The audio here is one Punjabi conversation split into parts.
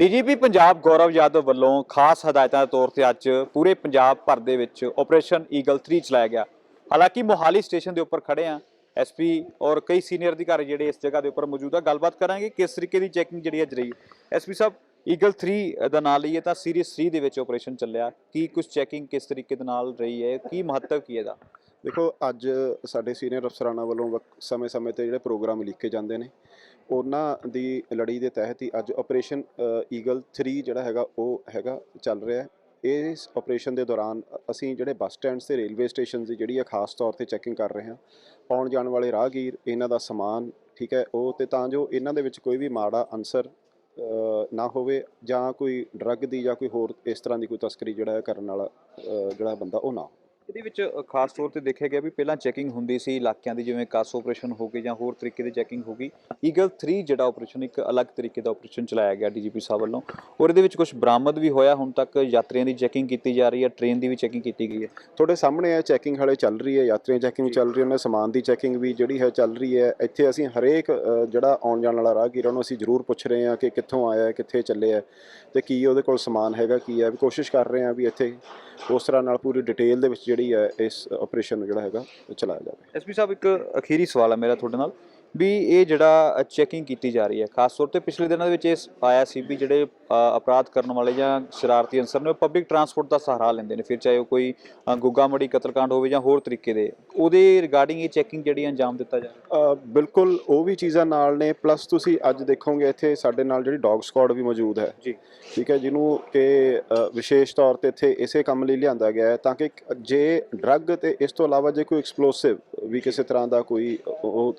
ਡੀਜੀਪੀ ਪੰਜਾਬ ਗੌਰਵ ਯਾਦਵ ਵੱਲੋਂ ਖਾਸ ਹਦਾਇਤਾਂ ਦੇ ਤੌਰ ਤੇ ਅੱਜ ਪੂਰੇ ਪੰਜਾਬ ਭਰ ਦੇ ਵਿੱਚ ਆਪਰੇਸ਼ਨ ਈਗਲ 3 ਚਲਾਇਆ ਗਿਆ। ਹਾਲਾਂਕਿ ਮੋਹਾਲੀ ਸਟੇਸ਼ਨ ਦੇ ਉੱਪਰ ਖੜੇ ਆ ਐਸਪੀ ਔਰ ਕਈ ਸੀਨੀਅਰ ਅਧਿਕਾਰੀ ਜਿਹੜੇ ਇਸ ਜਗ੍ਹਾ ਦੇ ਉੱਪਰ ਮੌਜੂਦ ਆ, ਗੱਲਬਾਤ ਕਰਾਂਗੇ ਕਿਸ ਤਰੀਕੇ ਦੀ ਚੈਕਿੰਗ ਜਿਹੜੀ ਅੱਜ ਰਹੀ। ਐਸਪੀ ਸਾਹਿਬ, ਈਗਲ 3 ਦਾ ਨਾਂ ਲਈਏ ਤਾਂ ਸੀਰੀਜ਼ 3 ਦੇ ਵਿੱਚ ਆਪਰੇਸ਼ਨ ਚੱਲਿਆ। ਕੀ ਕੁਝ ਚੈਕਿੰਗ ਕਿਸ ਤਰੀਕੇ ਦੇ ਨਾਲ ਰਹੀ ਹੈ, ਕੀ ਮਹੱਤਵ ਕੀ ਹੈ ਇਹਦਾ? ਦੇਖੋ, ਅੱਜ ਸਾਡੇ ਸੀਨੀਅਰ ਅਫਸਰਾਨਾਂ ਵੱਲੋਂ ਸਮੇਂ-ਸਮੇਂ ਤੇ ਜਿਹੜੇ ਪ੍ਰੋਗਰਾਮ ਲਿਖੇ ਜਾਂਦੇ ਨੇ ਉਹਨਾਂ ਦੀ ਲੜੀ ਦੇ ਤਹਿਤ ਹੀ ਅੱਜ ਆਪਰੇਸ਼ਨ ਈਗਲ 3 ਜਿਹੜਾ ਹੈਗਾ, ਉਹ ਹੈਗਾ, ਚੱਲ ਰਿਹਾ ਹੈ। ਇਸ ਆਪਰੇਸ਼ਨ ਦੇ ਦੌਰਾਨ ਅਸੀਂ ਜਿਹੜੇ ਬੱਸ ਸਟੈਂਡਸ ਤੇ ਰੇਲਵੇ ਸਟੇਸ਼ਨ ਦੀ ਜਿਹੜੀ ਆ ਖਾਸ ਤੌਰ ਤੇ ਚੈਕਿੰਗ ਕਰ ਰਹੇ ਹਾਂ, ਆਉਣ ਜਾਣ ਵਾਲੇ ਰਾਹਗੀਰ, ਇਹਨਾਂ ਦਾ ਸਮਾਨ, ਠੀਕ ਹੈ, ਉਹ ਤੇ ਤਾਂ ਜੋ ਇਹਨਾਂ ਦੇ ਵਿੱਚ ਕੋਈ ਵੀ ਮਾੜਾ ਅਨਸਰ ਨਾ ਹੋਵੇ ਜਾਂ ਕੋਈ ਡਰੱਗ ਦੀ ਜਾਂ ਕੋਈ ਹੋਰ ਇਸ ਤਰ੍ਹਾਂ ਦੀ ਕੋਈ ਤਸਕਰੀ ਜਿਹੜਾ ਕਰਨ ਵਾਲਾ ਜਿਹੜਾ ਬੰਦਾ ਉਹ ਨਾ ਇਹਦੇ ਵਿੱਚ ਖਾਸ ਤੌਰ ਤੇ ਦੇਖਿਆ ਗਿਆ ਵੀ ਪਹਿਲਾਂ ਚੈਕਿੰਗ ਹੁੰਦੀ ਸੀ ਇਲਾਕਿਆਂ ਦੀ, ਜਿਵੇਂ ਕਾਸ ਆਪਰੇਸ਼ਨ ਹੋ ਗਈ ਜਾਂ ਹੋਰ ਤਰੀਕੇ ਦੀ ਚੈਕਿੰਗ ਹੋ ਗਈ। ਈਗਲ 3 ਜਿਹੜਾ ਆਪਰੇਸ਼ਨ, ਇੱਕ ਅਲੱਗ ਤਰੀਕੇ ਦਾ ਆਪਰੇਸ਼ਨ ਚਲਾਇਆ ਗਿਆ ਡੀਜੀਪੀ ਸਾਹਿਬ ਵੱਲੋਂ। ਔਰ ਇਹਦੇ ਵਿੱਚ ਕੁਝ ਬਰਾਮਦ ਵੀ ਹੋਇਆ, ਹੁਣ ਤੱਕ ਯਾਤਰੀਆਂ ਦੀ ਚੈਕਿੰਗ ਕੀਤੀ ਜਾ ਰਹੀ ਹੈ, ਟ੍ਰੇਨ ਦੀ ਵੀ ਚੈਕਿੰਗ ਕੀਤੀ ਗਈ ਹੈ। ਤੁਹਾਡੇ ਸਾਹਮਣੇ ਹੈ ਚੈਕਿੰਗ ਹਾਲੇ ਚੱਲ ਰਹੀ ਹੈ, ਯਾਤਰੀਆਂ ਚੈਕਿੰਗ ਚੱਲ ਰਹੀ ਹੈ, ਉਹਨਾਂ ਸਮਾਨ ਦੀ ਚੈਕਿੰਗ ਵੀ ਜਿਹੜੀ ਹੈ ਚੱਲ ਰਹੀ ਹੈ। ਇੱਥੇ ਅਸੀਂ ਹਰੇਕ ਜਿਹੜਾ ਆਉਣ ਜਾਣ ਵਾਲਾ ਰਾਹਗੀਰ ਨੂੰ ਅਸੀਂ ਜ਼ਰੂਰ ਪੁੱਛ ਰਹੇ ਹਾਂ ਕਿ ਕਿੱਥੋਂ ਆਇਆ ਹੈ ਕਿੱਥੇ ਚੱਲਿਆ ਹੈ ਤੇ ਕੀ ਉਹਦੇ ਕੋਲ ਸਮਾਨ ਹੈਗਾ, ਕੀ ਹੈ। ਵੀ ਕੋਸ਼ਿਸ਼ ਕਰ ਰਹੇ ਹਾਂ ਵੀ ਇੱਥੇ ਉਸ ਤਰ੍ਹਾਂ ਨਾਲ ਪੂਰੀ ਡਿਟੇਲ ਦੇ ਵਿੱਚ ਜਿਹੜੀ ਹੈ ਇਸ ਆਪਰੇਸ਼ਨ ਜਿਹੜਾ ਹੈਗਾ ਚਲਾਇਆ ਜਾਵੇ। ਐਸਪੀ ਸਾਹਿਬ, ਇੱਕ ਅਖੀਰੀ ਸਵਾਲ ਹੈ ਮੇਰਾ ਤੁਹਾਡੇ ਨਾਲ। ਵੀ ਇਹ ਜਿਹੜਾ ਚੈਕਿੰਗ ਕੀਤੀ ਜਾ ਰਹੀ ਹੈ। ਖਾਸ ਤੌਰ ਤੇ ਪਿਛਲੇ ਦਿਨਾਂ ਦੇ ਵਿੱਚ ਇਹ ਆਇਆ ਸੀ ਵੀ ਜਿਹੜੇ ਅਪਰਾਧ ਕਰਨ ਵਾਲੇ ਜਾਂ ਸ਼ਰਾਰਤੀ ਅਨਸਰ ਨੇ ਉਹ ਪਬਲਿਕ ਟਰਾਂਸਪੋਰਟ ਦਾ ਸਹਾਰਾ ਲੈਂਦੇ ਨੇ। ਫਿਰ ਚਾਹੇ ਉਹ ਕੋਈ ਗੁੱਗਾ ਮੜੀ ਕਤਲकांड ਹੋਵੇ ਜਾਂ ਹੋਰ ਤਰੀਕੇ ਦੇ ਉਹਦੇ ਰਿਗਾਰਡਿੰਗ ਇਹ ਚੈਕਿੰਗ ਜਿਹੜੀ ਅੰਜਾਮ ਦਿੱਤਾ ਜਾ ਬਿਲਕੁਲ ਉਹ ਵੀ ਚੀਜ਼ਾਂ ਨਾਲ ਨੇ। ਪਲੱਸ ਤੁਸੀਂ ਅੱਜ ਦੇਖੋਗੇ ਇੱਥੇ ਸਾਡੇ ਨਾਲ ਜਿਹੜੀ ਡੌਗ ਸਕੁਆਡ ਵੀ ਮੌਜੂਦ ਹੈ। ਜੀ। ਠੀਕ ਹੈ ਜਿਹਨੂੰ ਕਿ ਵਿਸ਼ੇਸ਼ ਤੌਰ ਤੇ ਇੱਥੇ ਇਸੇ ਕੰਮ ਲਈ ਲਿਆਂਦਾ ਗਿਆ ਹੈ ਤਾਂ ਕਿ ਜੇ ਡਰੱਗ ਤੇ ਇਸ ਤੋਂ ਇਲਾਵਾ ਜੇ ਕੋਈ ਐਕਸਪਲੋਸਿਵ ਵੀ ਕਿਸੇ ਤਰ੍ਹਾਂ ਦਾ ਕੋਈ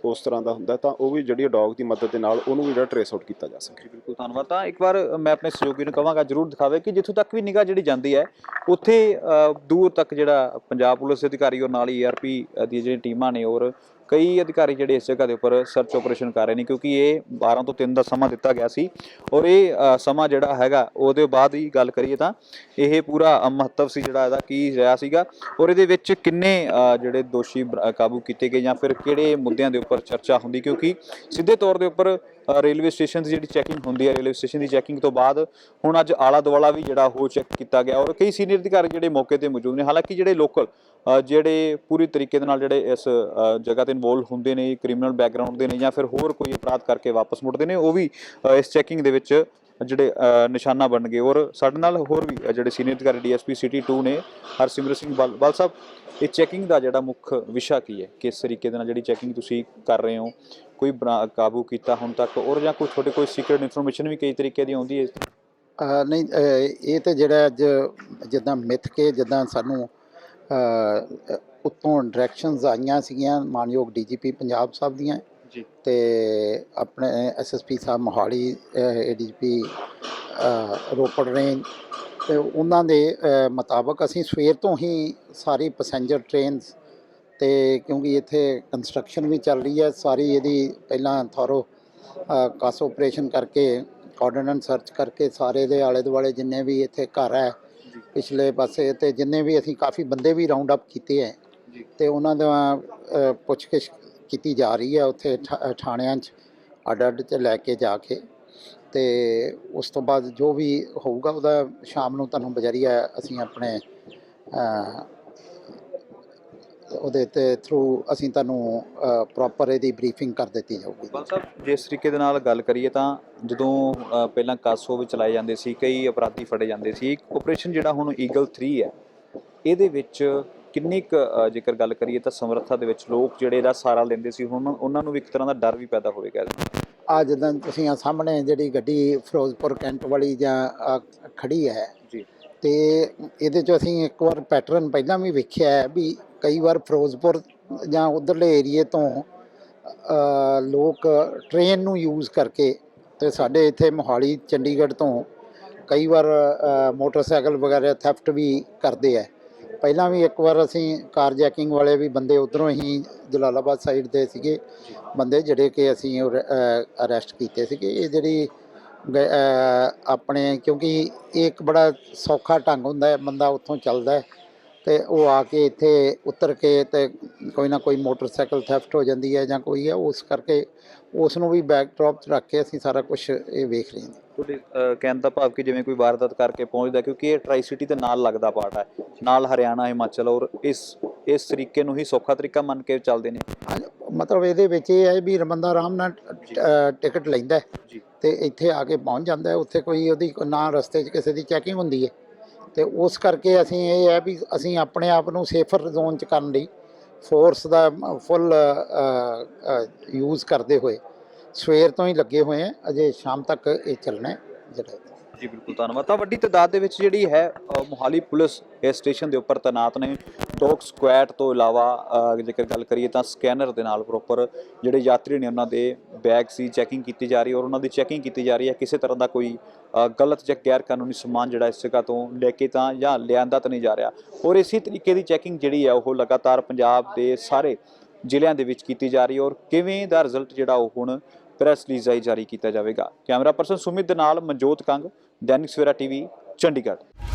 ਉਸ ਤਰ੍ਹਾਂ ਦਾ ਹੁੰਦਾ ਤਾਂ ਉਹ ਵੀ ਜਿਹੜੀ ਡੌਗ ਦੀ ਮਦਦ ਦੇ ਨਾਲ ਉਹਨੂੰ ਵੀ ਜਿਹੜਾ ਟ੍ਰੇਸ ਆਊਟ ਕੀਤਾ ਜਾ ਸਕੇ। ਬਿਲਕੁਲ ਧੰਨਵਾਦ। ਤਾਂ ਇੱਕ ਵਾਰ ਮੈਂ ਆਪਣੇ ਸਹਿਯੋਗੀ ਨੂੰ ਕਹਾਂਗਾ ਜਰੂਰ ਦਿਖਾਵੇ ਕਿ ਜਿੱਥੋਂ ਤੱਕ ਵੀ ਨਿਗਾਹ ਜਿਹੜੀ ਜਾਂਦੀ ਹੈ ਉੱਥੇ ਅ, ਦੂਰ ਤੱਕ ਜਿਹੜਾ ਪੰਜਾਬ ਪੁਲਿਸ ਅਧਿਕਾਰੀ ਔਰ ਨਾਲ ਹੀ ਈਆਰਪੀ ਦੀਆਂ ਜਿਹੜੀਆਂ ਟੀਮਾਂ ਨੇ ਔਰ ਕਈ ਅਧਿਕਾਰੀ ਜਿਹੜੇ ਇਸ ਜਗ੍ਹਾ ਦੇ ਉੱਪਰ ਸਰਚ ਆਪਰੇਸ਼ਨ ਕਰ ਰਹੇ ਨੇ, ਕਿਉਂਕਿ ਇਹ 12 ਤੋਂ 3 ਦਾ ਸਮਾਂ ਦਿੱਤਾ ਗਿਆ ਸੀ ਔਰ ਇਹ ਸਮਾਂ ਜਿਹੜਾ ਹੈਗਾ, ਉਹਦੇ ਬਾਅਦ ਹੀ ਗੱਲ ਕਰੀਏ ਤਾਂ ਇਹ ਪੂਰਾ ਮਹੱਤਵ ਸੀ ਜਿਹੜਾ ਇਹਦਾ, ਕੀ ਰਿਹਾ ਸੀਗਾ ਔਰ ਇਹਦੇ ਵਿੱਚ ਕਿੰਨੇ ਜਿਹੜੇ ਦੋਸ਼ੀ ਕਾਬੂ ਕੀਤੇ ਗਏ ਜਾਂ ਫਿਰ ਕਿਹੜੇ ਮੁੱਦਿਆਂ ਦੇ ਉੱਪਰ ਚਰਚਾ ਹੁੰਦੀ, ਕਿਉਂਕਿ ਸਿੱਧੇ ਤੌਰ ਦੇ ਉੱਪਰ ਰੇਲਵੇ ਸਟੇਸ਼ਨ ਦੀ ਜਿਹੜੀ ਚੈਕਿੰਗ ਹੁੰਦੀ ਹੈ, ਰੇਲਵੇ ਸਟੇਸ਼ਨ ਦੀ ਚੈਕਿੰਗ ਤੋਂ ਬਾਅਦ ਹੁਣ ਅੱਜ ਆਲਾ ਦੁਆਲਾ ਵੀ ਜਿਹੜਾ ਉਹ ਚੈੱਕ ਕੀਤਾ ਗਿਆ ਔਰ ਕਈ ਸੀਨੀਅਰ ਅਧਿਕਾਰੀ ਜਿਹੜੇ ਮੌਕੇ ਤੇ ਮੌਜੂਦ ਨੇ, ਹਾਲਾਂਕਿ ਜਿਹੜੇ ਲੋਕਲ ਜਿਹੜੇ ਪੂਰੀ ਤਰੀਕੇ ਦੇ ਨਾਲ ਜਿਹੜੇ ਇਸ ਜਗ੍ਹਾ ਤੇ ਇਨਵੋਲਵ ਹੁੰਦੇ ਨੇ ਕ੍ਰਿਮੀਨਲ ਬੈਕਗ੍ਰਾਉਂਡ ਦੇ ਨੇ ਜਾਂ ਫਿਰ ਹੋਰ ਕੋਈ ਅਪਰਾਧ ਕਰਕੇ ਵਾਪਸ ਮੁੜਦੇ ਨੇ, ਉਹ ਵੀ ਇਸ ਚੈਕਿੰਗ ਦੇ ਵਿੱਚ ਜਿਹੜੇ ਨਿਸ਼ਾਨਾ ਬਣ ਗਏ ਔਰ ਸਾਡੇ ਨਾਲ ਹੋਰ ਵੀ ਜਿਹੜੇ ਸੀਨੀਅਰ ਅਧਿਕਾਰੀ ਡੀਐਸਪੀ ਸਿਟੀ 2 ਨੇ, ਹਰਸਿਮਰਤ ਸਿੰਘ ਬਲ ਬਲ ਸਾਹਿਬ, ਇਹ ਚੈਕਿੰਗ ਦਾ ਜਿਹੜਾ ਮੁੱਖ ਵਿਸ਼ਾ ਕੀ ਹੈ? ਕਿਸ ਤਰੀਕੇ ਦੇ ਨਾਲ ਜਿਹੜੀ ਚੈਕਿੰਗ ਤੁਸੀਂ ਕਰ ਰਹੇ ਹੋ? ਕੋਈ ਕਾਬੂ ਕੀਤਾ ਹੁਣ ਤੱਕ ਔਰ ਜਾਂ ਕੋਈ ਤੁਹਾਡੇ ਕੋਈ ਸੀਕ੍ਰੀਟ ਇਨਫੋਰਮੇਸ਼ਨ ਵੀ ਕਈ ਤਰੀਕੇ ਦੀ ਆਉਂਦੀ ਹੈ ਨਹੀਂ ਇਹ ਤੇ ਜਿਹੜਾ ਅੱਜ ਜਿੱਦਾਂ ਮਿੱਥ ਕੇ ਜਿੱਦਾਂ ਸਾਨੂੰ ਉੱਤੋਂ ਡਾਇਰੈਕਸ਼ਨਸ ਆਈਆਂ ਸੀਗੀਆਂ ਮਾਨਯੋਗ ਡੀਜੀਪੀ ਪੰਜਾਬ ਸਾਹਿਬ ਦੀਆਂ। ਜੀ। ਤੇ ਆਪਣੇ ਐਸਐਸਪੀ ਸਾਹਿਬ ਮੋਹਾਲੀ ਏਡੀਜੀਪੀ ਰੋਪੜ ਰੇਂਜ ਤੇ ਉਹਨਾਂ ਦੇ ਮੁਤਾਬਕ ਅਸੀਂ ਸਵੇਰ ਤੋਂ ਹੀ ਸਾਰੀ ਪੈਸੇਂਜਰ ਟ੍ਰੇਨਸ ਤੇ ਕਿਉਂਕਿ ਇੱਥੇ ਕੰਸਟਰਕਸ਼ਨ ਵੀ ਚੱਲ ਰਹੀ ਹੈ ਸਾਰੀ ਇਹਦੀ ਪਹਿਲਾਂ ਥੋਰੋ ਕਾਸ ਆਪਰੇਸ਼ਨ ਕਰਕੇ ਆਰਡੀਨੈਂਸ ਸਰਚ ਕਰਕੇ ਸਾਰੇ ਦੇ ਆਲੇ ਦੁਆਲੇ ਜਿੰਨੇ ਵੀ ਇੱਥੇ ਘਰ ਹੈ ਪਿਛਲੇ ਪਾਸੇ ਤੇ ਜਿੰਨੇ ਵੀ ਅਸੀਂ ਕਾਫੀ ਬੰਦੇ ਵੀ ਰਾਉਂਡ ਅਪ ਕੀਤੇ ਹੈ। ਤੇ ਉਹਨਾਂ ਦਾ ਪੁੱਛਗਿੱਛ ਕੀਤੀ ਜਾ ਰਹੀ ਹੈ ਉੱਥੇ ਥਾਣਿਆਂ 'ਚ ਅੱਡ ਅੱਡ 'ਚ ਲੈ ਕੇ ਜਾ ਕੇ ਤੇ ਉਸ ਤੋਂ ਬਾਅਦ ਜੋ ਵੀ ਹੋਊਗਾ ਉਹਦਾ ਸ਼ਾਮ ਨੂੰ ਤੁਹਾਨੂੰ ਬਜਰੀਆ ਅਸੀਂ ਆਪਣੇ ਉਹਦੇ ਤੇ ਥਰੂ ਅਸੀਂ ਤੁਹਾਨੂੰ ਪ੍ਰੋਪਰ ਇਹਦੀ ਬਰੀਫਿੰਗ ਕਰ ਦਿੱਤੀ ਜਾਊਗੀ ਬਲ ਸਾਹਿਬ ਜਿਸ ਤਰੀਕੇ ਦੇ ਨਾਲ ਗੱਲ ਕਰੀਏ ਤਾਂ ਜਦੋਂ ਅ, ਪਹਿਲਾਂ ਕਾਸੋ ਵਿੱਚ ਚਲਾਏ ਜਾਂਦੇ ਸੀ ਕਈ ਅਪਰਾਧੀ ਫੜੇ ਜਾਂਦੇ ਸੀ ਆਪਰੇਸ਼ਨ ਜਿਹੜਾ ਹੁਣ ਈਗਲ 3 ਹੈ ਇਹਦੇ ਵਿੱਚ ਕਿੰਨੀ ਕੁ ਅ, ਜੇਕਰ ਗੱਲ ਕਰੀਏ ਤਾਂ ਸਮਰੱਥਾ ਦੇ ਵਿੱਚ ਲੋਕ ਜਿਹੜੇ ਇਹਦਾ ਸਹਾਰਾ ਲੈਂਦੇ ਸੀ ਹੁਣ ਉਹਨਾਂ ਨੂੰ ਵੀ ਇੱਕ ਤਰ੍ਹਾਂ ਦਾ ਡਰ ਵੀ ਪੈਦਾ ਹੋਵੇਗਾ। ਆ ਜਦੋਂ ਤੁਸੀਂ ਆ ਸਾਹਮਣੇ ਜਿਹੜੀ ਗੱਡੀ ਫਿਰੋਜ਼ਪੁਰ ਕੈਂਟ ਵਾਲੀ ਜਾਂ ਆਹ ਖੜੀ ਹੈ ਜੀ ਤੇ ਇਹਦੇ 'ਚ ਅਸੀਂ ਇੱਕ ਵਾਰ ਪੈਟਰਨ ਪਹਿਲਾਂ ਵੀ ਵੇਖਿਆ ਹੈ ਵੀ ਕਈ ਵਾਰ ਫਿਰੋਜ਼ਪੁਰ ਜਾਂ ਉਧਰਲੇ ਏਰੀਏ ਤੋਂ ਲੋਕ ਟ੍ਰੇਨ ਨੂੰ ਯੂਜ਼ ਕਰਕੇ ਤੇ ਸਾਡੇ ਇੱਥੇ ਮੋਹਾਲੀ, ਚੰਡੀਗੜ੍ਹ ਤੋਂ ਕਈ ਵਾਰ ਮੋਟਰਸਾਈਕਲ ਵਗੈਰਾ ਥੈਫਟ ਵੀ ਕਰਦੇ ਆ ਪਹਿਲਾਂ ਵੀ ਇੱਕ ਵਾਰ ਅਸੀਂ ਕਾਰ ਜੈਕਿੰਗ ਵਾਲੇ ਵੀ ਬੰਦੇ ਉਧਰੋਂ ਹੀ ਜਲਾਲਾਬਾਦ ਸਾਈਡ ਦੇ ਸੀਗੇ, ਬੰਦੇ ਜਿਹੜੇ ਕਿ ਅਸੀਂ ਅਰੈਸਟ ਕੀਤੇ ਸੀਗੇ। ਇਹ ਜਿਹੜੀ ਆਪਣੇ ਕਿਉਂਕਿ ਇਹ ਇੱਕ ਬੜਾ ਸੌਖਾ ਢੰਗ ਹੁੰਦਾ ਹੈ ਬੰਦਾ ਉੱਥੋਂ ਚੱਲਦਾ ਹੈ ਤੇ ਉਹ ਆ ਕੇ ਇੱਥੇ ਉਤਰ ਕੇ ਤੇ ਕੋਈ ਨਾ ਕੋਈ ਮੋਟਰਸਾਈਕਲ ਥੈਫਟ ਹੋ ਜਾਂਦੀ ਹੈ ਜਾਂ ਕੋਈ ਹੈ ਉਸ ਕਰਕੇ ਉਸ ਨੂੰ ਵੀ ਬੈਕਡ੍ਰੌਪ 'ਚ ਰੱਖ ਕੇ ਅਸੀਂ ਸਾਰਾ ਕੁਝ ਇਹ ਵੇਖ ਰਹੇ ਹਾਂ। ਤੁਹਾਡੇ ਕਹਿਣ ਦਾ ਭਾਵ ਕਿ ਜਿਵੇਂ ਕੋਈ ਵਾਰਦਾਤ ਕਰਕੇ ਪਹੁੰਚਦਾ ਕਿਉਂਕਿ ਇਹ ਟਰਾਈ ਸਿਟੀ ਦੇ ਨਾਲ ਲੱਗਦਾ ਪਾਰਟ ਹੈ ਨਾਲ ਹਰਿਆਣਾ ਹਿਮਾਚਲ ਔਰ ਇਸ ਇਸ ਤਰੀਕੇ ਨੂੰ ਹੀ ਸੌਖਾ ਤਰੀਕਾ ਮੰਨ ਕੇ ਚੱਲਦੇ ਨੇ। ਮਤਲਬ ਇਹਦੇ ਵਿੱਚ ਇਹ ਹੈ ਵੀ ਬੰਦਾ ਆਰਾਮ ਨਾਲ ਟਿਕਟ ਲੈਂਦਾ ਤੇ ਇੱਥੇ ਆ ਕੇ ਪਹੁੰਚ ਜਾਂਦਾ ਉੱਥੇ ਕੋਈ ਉਹਦੀ ਨਾ ਰਸਤੇ 'ਚ ਕਿਸੇ ਦੀ ਚੈਕਿੰਗ ਹੁੰਦੀ ਹੈ। ਤੇ ਉਸ ਕਰਕੇ ਅਸੀਂ ਇਹ ਹੈ ਵੀ ਅਸੀਂ ਆਪਣੇ ਆਪ ਨੂੰ ਸੇਫਰ ਜ਼ੋਨ 'ਚ ਕਰਨ ਲਈ ਫੋਰਸ ਦਾ ਫੁੱਲ ਯੂਜ਼ ਕਰਦੇ ਹੋਏ ਸਵੇਰ ਤੋਂ ਹੀ ਲੱਗੇ ਹੋਏ ਆ ਅਜੇ ਸ਼ਾਮ ਤੱਕ ਇਹ ਚੱਲਣਾ ਹੈ ਜੀ ਬਿਲਕੁਲ ਧੰਨਵਾਦ। ਤਾਂ ਵੱਡੀ ਤਾਦਾਦ ਦੇ ਵਿੱਚ ਜਿਹੜੀ ਹੈ ਅ, ਮੋਹਾਲੀ ਪੁਲਿਸ ਇਸ ਸਟੇਸ਼ਨ ਦੇ ਉੱਪਰ ਤੈਨਾਤ ਨੇ। ਡੌਗ ਸਕੁਐਡ ਤੋਂ ਇਲਾਵਾ ਜੇਕਰ ਗੱਲ ਕਰੀਏ ਤਾਂ ਸਕੈਨਰ ਦੇ ਨਾਲ ਪ੍ਰੋਪਰ ਜਿਹੜੇ ਯਾਤਰੀ ਨੇ ਉਹਨਾਂ ਦੇ ਬੈਗ ਸੀ ਚੈਕਿੰਗ ਕੀਤੀ ਜਾ ਰਹੀ ਹੈ ਔਰ ਉਹਨਾਂ ਦੀ ਚੈਕਿੰਗ ਕੀਤੀ ਜਾ ਰਹੀ ਹੈ। ਕਿਸੇ ਤਰ੍ਹਾਂ ਦਾ ਕੋਈ ਗਲਤ ਜਾਂ ਗੈਰ ਕਾਨੂੰਨੀ ਸਮਾਨ ਜਿਹੜਾ ਇਸ ਜਗ੍ਹਾ ਤੋਂ ਲੈ ਕੇ ਤਾਂ ਜਾਂ ਲਿਆਂਦਾ ਤਾਂ ਨਹੀਂ ਜਾ ਰਿਹਾ। ਔਰ ਇਸੇ ਤਰੀਕੇ ਦੀ ਚੈਕਿੰਗ ਜਿਹੜੀ ਹੈ ਉਹ ਲਗਾਤਾਰ ਪੰਜਾਬ ਦੇ ਸਾਰੇ ਜ਼ਿਲ੍ਹਿਆਂ ਦੇ ਵਿੱਚ ਕੀਤੀ ਜਾ ਰਹੀ ਹੈ ਔਰ ਕਿਵੇਂ ਦਾ ਰਿਜ਼ਲਟ ਜਿਹੜਾ ਉਹ ਹੁਣ ਪ੍ਰੈਸ ਰਿਲੀਜ਼ ਰਾਹੀਂ ਜਾਰੀ ਕੀਤਾ ਜਾਵੇਗਾ। ਕੈਮਰਾ ਪਰਸਨ ਸੁਮਿਤ ਦੇ ਨਾਲ ਮਨਜੋਤ ਕੰਗ, ਦੈਨਿਕ ਸਵੇਰਾ ਟੀਵੀ, ਚੰਡੀਗੜ੍ਹ।